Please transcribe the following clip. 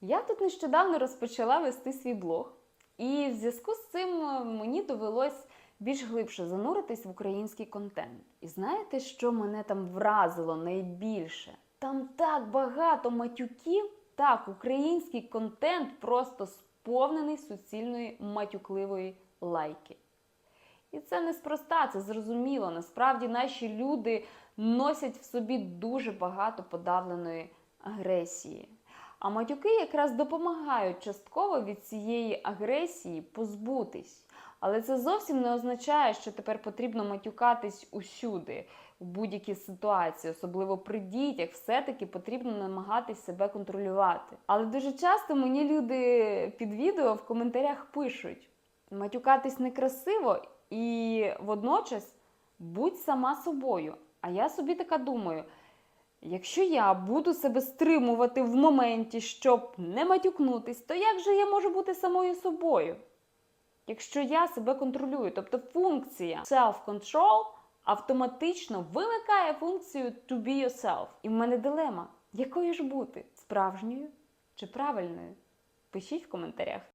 Я тут нещодавно розпочала вести свій блог, і в зв'язку з цим е, мені довелось більш глибше зануритись в український контент. І знаєте, що мене там вразило найбільше? Там так багато матюків. Так, український контент просто сповнений суцільної матюкливої лайки. І це неспроста, це зрозуміло. Насправді наші люди носять в собі дуже багато подавленої агресії. А матюки якраз допомагають частково від цієї агресії позбутись. Але це зовсім не означає, що тепер потрібно матюкатись усюди, в будь-якій ситуації, особливо при дітях, все-таки потрібно намагатись себе контролювати. Але дуже часто мені люди під відео в коментарях пишуть: матюкатись некрасиво і водночас будь сама собою. А я собі така думаю. Якщо я буду себе стримувати в моменті, щоб не матюкнутись, то як же я можу бути самою собою? Якщо я себе контролюю, тобто функція self-control автоматично вимикає функцію to be yourself. І в мене дилема, якою ж бути справжньою чи правильною? Пишіть в коментарях.